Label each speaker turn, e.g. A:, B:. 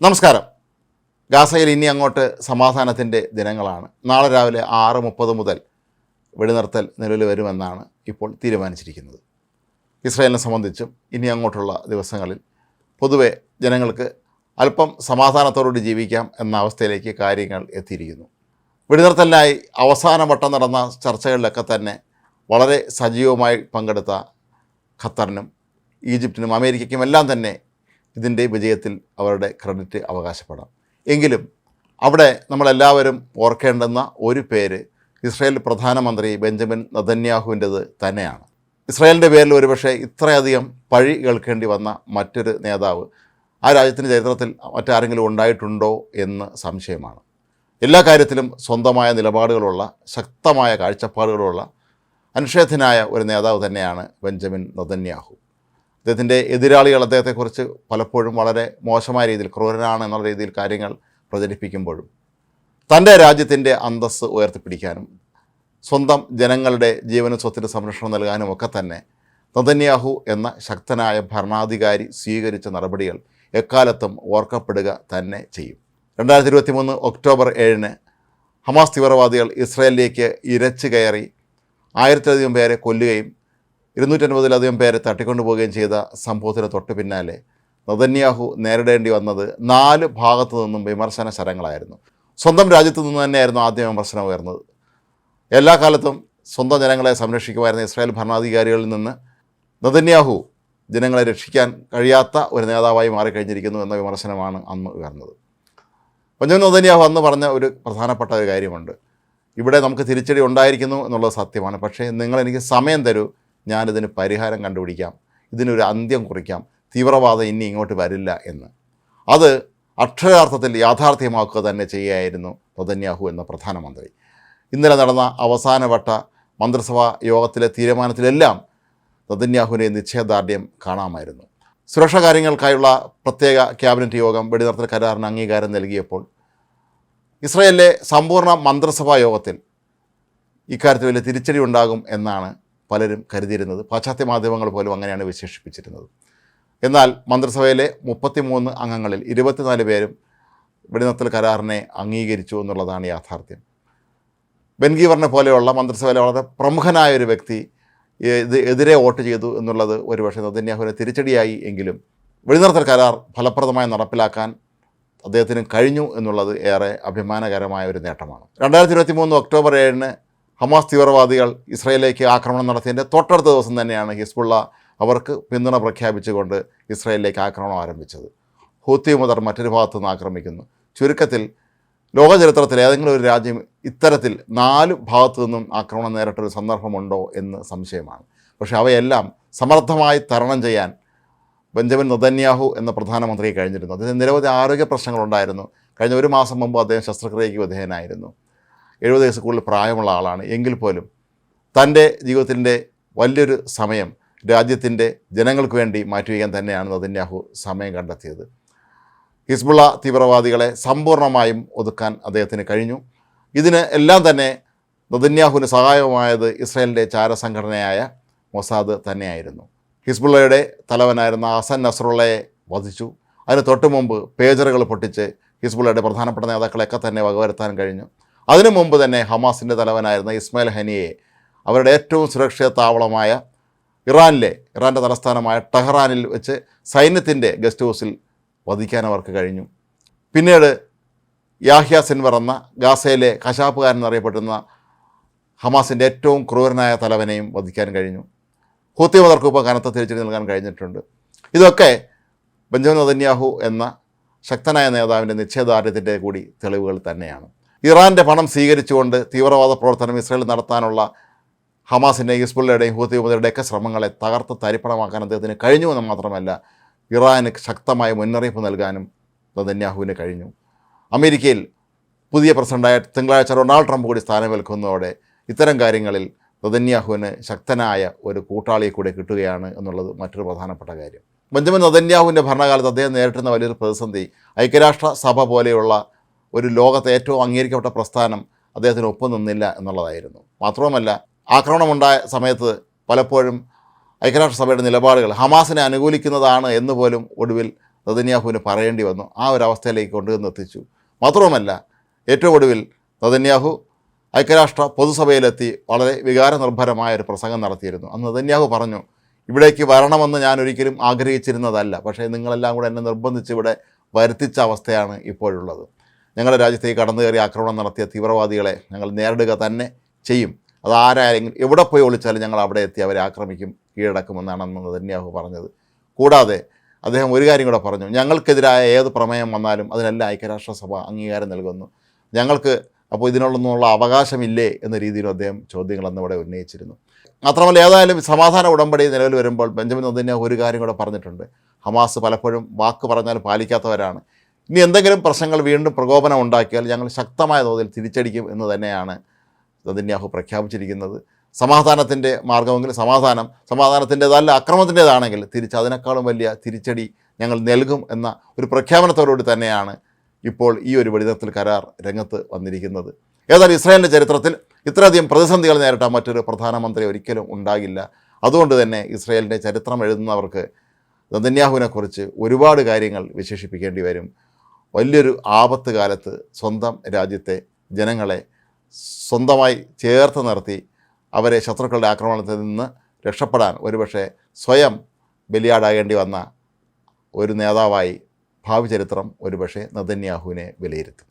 A: നമസ്കാരം. ഗാസയിൽ ഇനി അങ്ങോട്ട് സമാധാനത്തിന്റെ ദിനങ്ങളാണ്. നാളെ രാവിലെ ആറ് മുപ്പത് മുതൽ വെടിനിർത്തൽ നിലവിൽ വരുമെന്നാണ് ഇപ്പോൾ തീരുമാനിച്ചിരിക്കുന്നത്. ഇസ്രായേലിനെ സംബന്ധിച്ചും ഇനി അങ്ങോട്ടുള്ള ദിവസങ്ങളിൽ പൊതുവെ ജനങ്ങൾക്ക് അല്പം സമാധാനത്തോടുകൂടി ജീവിക്കാം എന്ന അവസ്ഥയിലേക്ക് കാര്യങ്ങൾ എത്തിയിരിക്കുന്നു. വെടിനിർത്തലിനായി അവസാന വട്ടം നടന്ന ചർച്ചകളിലൊക്കെ തന്നെ വളരെ സജീവമായി പങ്കെടുത്ത ഖത്തറിനും ഈജിപ്തിനും അമേരിക്കയ്ക്കും എല്ലാം തന്നെ ഇതിന്റെ വിജയത്തിൽ അവരുടെ ക്രെഡിറ്റ് അവകാശപ്പെടാം. എങ്കിലും അവിടെ നമ്മളെല്ലാവരും ഓർക്കേണ്ടുന്ന ഒരു പേര് ഇസ്രായേൽ പ്രധാനമന്ത്രി ബെഞ്ചമിൻ നദന്യാഹുവിന്റെത് തന്നെയാണ്. ഇസ്രായേലിന്റെ പേരിൽ ഒരുപക്ഷെ ഇത്രയധികം പഴി കേൾക്കേണ്ടി വന്ന മറ്റൊരു നേതാവ് ആ രാജ്യത്തിന്റെ ചരിത്രത്തിൽ മറ്റാരെങ്കിലും ഉണ്ടായിട്ടുണ്ടോ എന്ന് സംശയമാണ്. എല്ലാ കാര്യത്തിലും സ്വന്തമായ നിലപാടുകളുള്ള ശക്തമായ കാഴ്ചപ്പാടുകളുള്ള അനുഷേധനായ ഒരു നേതാവ് തന്നെയാണ് ബെഞ്ചമിൻ നദന്യാഹു അദ്ദേഹത്തിന്റെ എതിരാളികൾ അദ്ദേഹത്തെക്കുറിച്ച് പലപ്പോഴും വളരെ മോശമായ രീതിയിൽ ക്രൂരനാണ് എന്നുള്ള രീതിയിൽ കാര്യങ്ങൾ പ്രചരിപ്പിക്കുമ്പോഴും തന്റെ രാജ്യത്തിന്റെ അന്തസ്സ് ഉയർത്തിപ്പിടിക്കാനും സ്വന്തം ജനങ്ങളുടെ ജീവനും സ്വത്തിന് സംരക്ഷണം നൽകാനും ഒക്കെ തന്നെ നദന്യാഹു എന്ന ശക്തനായ ഭരണാധികാരി സ്വീകരിച്ച നടപടികൾ എക്കാലത്തും ഓർക്കപ്പെടുക തന്നെ ചെയ്യും. രണ്ടായിരത്തി ഇരുപത്തി മൂന്ന് ഒക്ടോബർ ഏഴിന് ഹമാസ് തീവ്രവാദികൾ ഇസ്രായേലിലേക്ക് ഇരച്ചു കയറി ആയിരത്തിലധികം പേരെ കൊല്ലുകയും ഇരുന്നൂറ്റൻപതിലധികം പേരെ തട്ടിക്കൊണ്ടുപോവുകയും ചെയ്ത സംഭവത്തിന് തൊട്ട് പിന്നാലെ നദന്യാഹു നേരിടേണ്ടി വന്നത് നാല് ഭാഗത്തു നിന്നും വിമർശന ശരങ്ങളായിരുന്നു. സ്വന്തം രാജ്യത്തു നിന്ന് തന്നെയായിരുന്നു ആദ്യം വിമർശനം ഉയർന്നത്. എല്ലാ കാലത്തും സ്വന്തം ജനങ്ങളെ സംരക്ഷിക്കുമായിരുന്ന ഇസ്രായേൽ ഭരണാധികാരികളിൽ നിന്ന് നദന്യാഹു ജനങ്ങളെ രക്ഷിക്കാൻ കഴിയാത്ത ഒരു നേതാവായി മാറിക്കഴിഞ്ഞിരിക്കുന്നു എന്ന വിമർശനമാണ് അന്ന് ഉയർന്നത്. പഞ്ചമൻ നദന്യാഹു അന്ന് പറഞ്ഞ ഒരു പ്രധാനപ്പെട്ട ഒരു കാര്യമുണ്ട്. ഇവിടെ നമുക്ക് തിരിച്ചടി ഉണ്ടായിരിക്കുന്നു എന്നുള്ളത് സത്യമാണ്. പക്ഷേ നിങ്ങൾ എനിക്ക് സമയം തരൂ. ഞാനിതിന് പരിഹാരം കണ്ടുപിടിക്കാം. ഇതിനൊരു അന്ത്യം കുറിക്കാം. തീവ്രവാദം ഇനി ഇങ്ങോട്ട് വരില്ല എന്ന്. അത് അക്ഷരാർത്ഥത്തിൽ യാഥാർത്ഥ്യമാക്കുക തന്നെ ചെയ്യുകയായിരുന്നു നതന്യാഹു എന്ന പ്രധാനമന്ത്രി. ഇന്നലെ നടന്ന അവസാനവട്ട മന്ത്രിസഭാ യോഗത്തിലെ തീരുമാനത്തിലെല്ലാം നദന്യാഹുവിനെ നിശ്ചയദാർഢ്യം കാണാമായിരുന്നു. സുരക്ഷാ കാര്യങ്ങൾക്കായുള്ള പ്രത്യേക ക്യാബിനറ്റ് യോഗം വെടിനിർത്തൽ കരാറിന് അംഗീകാരം നൽകിയപ്പോൾ ഇസ്രയേലിലെ സമ്പൂർണ മന്ത്രിസഭാ യോഗത്തിൽ ഇക്കാര്യത്തിൽ വലിയ തിരിച്ചടി ഉണ്ടാകും എന്നാണ് പലരും കരുതിയിരുന്നത്. പാശ്ചാത്യ മാധ്യമങ്ങൾ പോലും അങ്ങനെയാണ് വിശേഷിപ്പിച്ചിരുന്നത്. എന്നാൽ മന്ത്രിസഭയിലെ മുപ്പത്തിമൂന്ന് അംഗങ്ങളിൽ ഇരുപത്തിനാല് പേരും വെടിനിർത്തൽ കരാറിനെ അംഗീകരിച്ചു എന്നുള്ളതാണ് യാഥാർത്ഥ്യം. ബെൻഗീവറിനെ പോലെയുള്ള മന്ത്രിസഭയിലെ വളരെ പ്രമുഖനായ ഒരു വ്യക്തി ഇത് എതിരെ വോട്ട് ചെയ്തു എന്നുള്ളത് ഒരുപക്ഷെ നദന്യാഹുവിനെ തിരിച്ചടിയായി എങ്കിലും വെടിനിർത്തൽ കരാർ ഫലപ്രദമായി നടപ്പിലാക്കാൻ അദ്ദേഹത്തിന് കഴിഞ്ഞു എന്നുള്ളത് ഏറെ അഭിമാനകരമായ ഒരു നേട്ടമാണ്. രണ്ടായിരത്തി ഇരുപത്തി മൂന്ന് ഒക്ടോബർ ഏഴിന് ഹമാസ് തീവ്രവാദികൾ ഇസ്രയേലിലേക്ക് ആക്രമണം നടത്തിയതിന്റെ തൊട്ടടുത്ത ദിവസം തന്നെയാണ് ഹിസ്ബുള്ള അവർക്ക് പിന്തുണ പ്രഖ്യാപിച്ചുകൊണ്ട് ഇസ്രയേലിലേക്ക് ആക്രമണം ആരംഭിച്ചത്. ഹൂത്തി മുതൽ മറ്റൊരു ഭാഗത്തു നിന്ന് ആക്രമിക്കുന്നു. ചുരുക്കത്തിൽ ലോക ചരിത്രത്തിൽ ഏതെങ്കിലും ഒരു രാജ്യം ഇത്തരത്തിൽ നാല് ഭാഗത്തു നിന്നും ആക്രമണം നേരിട്ടൊരു സന്ദർഭമുണ്ടോ എന്ന് സംശയമാണ്. പക്ഷേ അവയെല്ലാം സമർത്ഥമായി തരണം ചെയ്യാൻ ബെഞ്ചമിൻ നദന്യാഹു എന്ന പ്രധാനമന്ത്രിയെ കഴിഞ്ഞിരുന്നു. അദ്ദേഹത്തിന് നിരവധി ആരോഗ്യ പ്രശ്നങ്ങളുണ്ടായിരുന്നു. കഴിഞ്ഞ ഒരു മാസം മുമ്പ് അദ്ദേഹം ശസ്ത്രക്രിയയ്ക്ക് വിധേയനായിരുന്നു. എഴുപത് വയസ്സ് കൂടുതൽ പ്രായമുള്ള ആളാണ്. എങ്കിൽ പോലും തന്റെ ജീവിതത്തിന്റെ വലിയൊരു സമയം രാജ്യത്തിന്റെ ജനങ്ങൾക്ക് വേണ്ടി മാറ്റിവയ്ക്കാൻ തന്നെയാണ് നദിന്യാഹു സമയം കണ്ടെത്തിയത്. ഹിസ്ബുള്ള തീവ്രവാദികളെ സമ്പൂർണമായും ഒതുക്കാൻ അദ്ദേഹത്തിന് കഴിഞ്ഞു. ഇതിന് എല്ലാം തന്നെ നദിന്യാഹുവിന് സഹായകമായത് ഇസ്രായേലിന്റെ ചാരസംഘടനയായ മൊസാദ് തന്നെയായിരുന്നു. ഹിസ്ബുള്ളയുടെ തലവനായിരുന്ന ഹസൻ നസറുള്ളയെ വധിച്ചു. അതിന് തൊട്ടുമുമ്പ് പേജറുകൾ പൊട്ടിച്ച് ഹിസ്ബുള്ളയുടെ പ്രധാനപ്പെട്ട നേതാക്കളെയൊക്കെ തന്നെ വകവരുത്താൻ കഴിഞ്ഞു. അതിനു മുമ്പ് തന്നെ ഹമാസിന്റെ തലവനായിരുന്ന ഇസ്മായിൽ ഹനിയെ അവരുടെ ഏറ്റവും സുരക്ഷിത താവളമായ ഇറാനിലെ ഇറാന്റെ തലസ്ഥാനമായ ടെഹ്റാനിൽ വെച്ച് സൈന്യത്തിന്റെ ഗസ്റ്റ് ഹൗസിൽ വധിക്കാൻ അവർക്ക് കഴിഞ്ഞു. പിന്നീട് യാഹ്യ സിൻവർ എന്ന ഗാസയിലെ കശാപ്പുകാരൻ എന്നറിയപ്പെടുന്ന ഹമാസിന്റെ ഏറ്റവും ക്രൂരനായ തലവനെയും വധിക്കാൻ കഴിഞ്ഞു. ഹൂത്തി ഇപ്പോൾ കനത്ത തിരിച്ചടി നൽകാൻ കഴിഞ്ഞിട്ടുണ്ട്. ഇതൊക്കെ ബെഞ്ചമിൻ നദന്യാഹു എന്ന ശക്തനായ നേതാവിന്റെ നിശ്ചയദാർഢ്യത്തിന്റെ കൂടി തെളിവുകൾ തന്നെയാണ്. ഇറാന്റെ പണം സ്വീകരിച്ചുകൊണ്ട് തീവ്രവാദ പ്രവർത്തനം ഇസ്രയേൽ നടത്താനുള്ള ഹമാസിന്റെയും ഹിസ്ബുള്ളയുടെയും ഹൂത്തിമതയുടെയൊക്കെ ശ്രമങ്ങളെ തകർത്ത് തരിപ്പണമാക്കാൻ അദ്ദേഹത്തിന് കഴിഞ്ഞു എന്ന് മാത്രമല്ല ഇറാന് ശക്തമായ മുന്നറിയിപ്പ് നൽകാനും നദന്യാഹുവിന് കഴിഞ്ഞു. അമേരിക്കയിൽ പുതിയ പ്രസിഡന്റായ തിങ്കളാഴ്ച ഡൊണാൾഡ് ട്രംപ് കൂടി സ്ഥാനമേൽക്കുന്നതോടെ ഇത്തരം കാര്യങ്ങളിൽ നദന്യാഹുവിന് ശക്തനായ ഒരു കൂട്ടാളിയെ കൂടെ കിട്ടുകയാണ് എന്നുള്ളത് മറ്റൊരു പ്രധാനപ്പെട്ട കാര്യം. ബെഞ്ചമിൻ നദന്യാഹുവിന്റെ ഭരണകാലത്ത് അദ്ദേഹം നേരിട്ടുന്ന വലിയൊരു പ്രതിസന്ധി ഐക്യരാഷ്ട്ര സഭ പോലെയുള്ള ഒരു ലോകത്തെ ഏറ്റവും അംഗീകരിക്കപ്പെട്ട പ്രസ്ഥാനം അദ്ദേഹത്തിന് ഒപ്പം നിന്നില്ല എന്നുള്ളതായിരുന്നു. മാത്രവുമല്ല ആക്രമണമുണ്ടായ സമയത്ത് പലപ്പോഴും ഐക്യരാഷ്ട്രസഭയുടെ നിലപാടുകൾ ഹമാസിനെ അനുകൂലിക്കുന്നതാണ് എന്ന് പോലും ഒടുവിൽ നദന്യാഹുവിന് പറയേണ്ടി വന്നു. ആ ഒരു അവസ്ഥയിലേക്ക് കൊണ്ടുവന്ന് എത്തിച്ചു. മാത്രവുമല്ല ഏറ്റവും ഒടുവിൽ നദന്യാഹു ഐക്യരാഷ്ട്ര പൊതുസഭയിലെത്തി വളരെ വികാരനിർഭരമായ ഒരു പ്രസംഗം നടത്തിയിരുന്നു. അന്ന് നദന്യാഹു പറഞ്ഞു ഇവിടേക്ക് വരണമെന്ന് ഞാൻ ഒരിക്കലും ആഗ്രഹിച്ചിരുന്നതല്ല. പക്ഷേ നിങ്ങളെല്ലാം കൂടെ എന്നെ നിർബന്ധിച്ച് ഇവിടെ വരുത്തിച്ച അവസ്ഥയാണ് ഇപ്പോഴുള്ളത്. ഞങ്ങളുടെ രാജ്യത്തേക്ക് കടന്നു കയറി ആക്രമണം നടത്തിയ തീവ്രവാദികളെ ഞങ്ങൾ നേരിടുക തന്നെ ചെയ്യും. അത് ആരായെങ്കിലും എവിടെ പോയി ഒളിച്ചാലും ഞങ്ങൾ അവിടെ എത്തി അവരെ ആക്രമിക്കും കീഴടക്കുമെന്നാണ് അന്ന് ധന്യാഹു പറഞ്ഞത്. കൂടാതെ അദ്ദേഹം ഒരു കാര്യം കൂടെ പറഞ്ഞു. ഞങ്ങൾക്കെതിരായ ഏത് പ്രമേയം വന്നാലും അതിനെല്ലാം ഐക്യരാഷ്ട്രസഭ അംഗീകാരം നൽകുന്നു. ഞങ്ങൾക്ക് അപ്പോൾ ഇതിനുള്ളൊന്നുള്ള അവകാശമില്ലേ എന്ന രീതിയിലും അദ്ദേഹം ചോദ്യങ്ങൾ അന്ന് ഇവിടെ ഉന്നയിച്ചിരുന്നു. മാത്രമല്ല ഏതായാലും സമാധാന ഉടമ്പടി നിലവിൽ വരുമ്പോൾ ബെഞ്ചമിൻ നദിനെ ഒരു കാര്യം കൂടെ പറഞ്ഞിട്ടുണ്ട്. ഹമാസ് പലപ്പോഴും വാക്ക് പറഞ്ഞാൽ പാലിക്കാത്തവരാണ്. ഇനി എന്തെങ്കിലും പ്രശ്നങ്ങൾ വീണ്ടും പ്രകോപനം ഉണ്ടാക്കിയാൽ ഞങ്ങൾ ശക്തമായ തോതിൽ തിരിച്ചടിക്കും എന്ന് തന്നെയാണ് നദിന്യാഹു പ്രഖ്യാപിച്ചിരിക്കുന്നത്. സമാധാനത്തിന്റെ മാർഗമെങ്കിൽ സമാധാനം സമാധാനത്തിന്റെതല്ല അക്രമത്തിന്റേതാണെങ്കിൽ തിരിച്ച് അതിനേക്കാളും വലിയ തിരിച്ചടി ഞങ്ങൾ നൽകും എന്ന ഒരു പ്രഖ്യാപനത്തോടുകൂടി തന്നെയാണ് ഇപ്പോൾ ഈ ഒരു വെടിനിർത്തൽ കരാർ രംഗത്ത് വന്നിരിക്കുന്നത്. ഏതായാലും ഇസ്രായേലിന്റെ ചരിത്രത്തിൽ ഇത്രയധികം പ്രതിസന്ധികൾ നേരിട്ട മറ്റൊരു പ്രധാനമന്ത്രി ഒരിക്കലും ഉണ്ടാകില്ല. അതുകൊണ്ട് തന്നെ ഇസ്രായേലിന്റെ ചരിത്രം എഴുതുന്നവർക്ക് നദന്യാഹുവിനെക്കുറിച്ച് ഒരുപാട് കാര്യങ്ങൾ വിശേഷിപ്പിക്കേണ്ടി വരും. വലിയൊരു ആപത്ത് കാലത്ത് സ്വന്തം രാജ്യത്തെ ജനങ്ങളെ സ്വന്തമായി ചേർത്ത് നിർത്തി അവരെ ശത്രുക്കളുടെ ആക്രമണത്തിൽ നിന്ന് രക്ഷപ്പെടാൻ ഒരുപക്ഷെ സ്വയം ബലിയാടാകേണ്ടി വന്ന ഒരു നേതാവായി ഭാവി ചരിത്രം ഒരുപക്ഷെ നദന്യാഹുവിനെ വിലയിരുത്തും.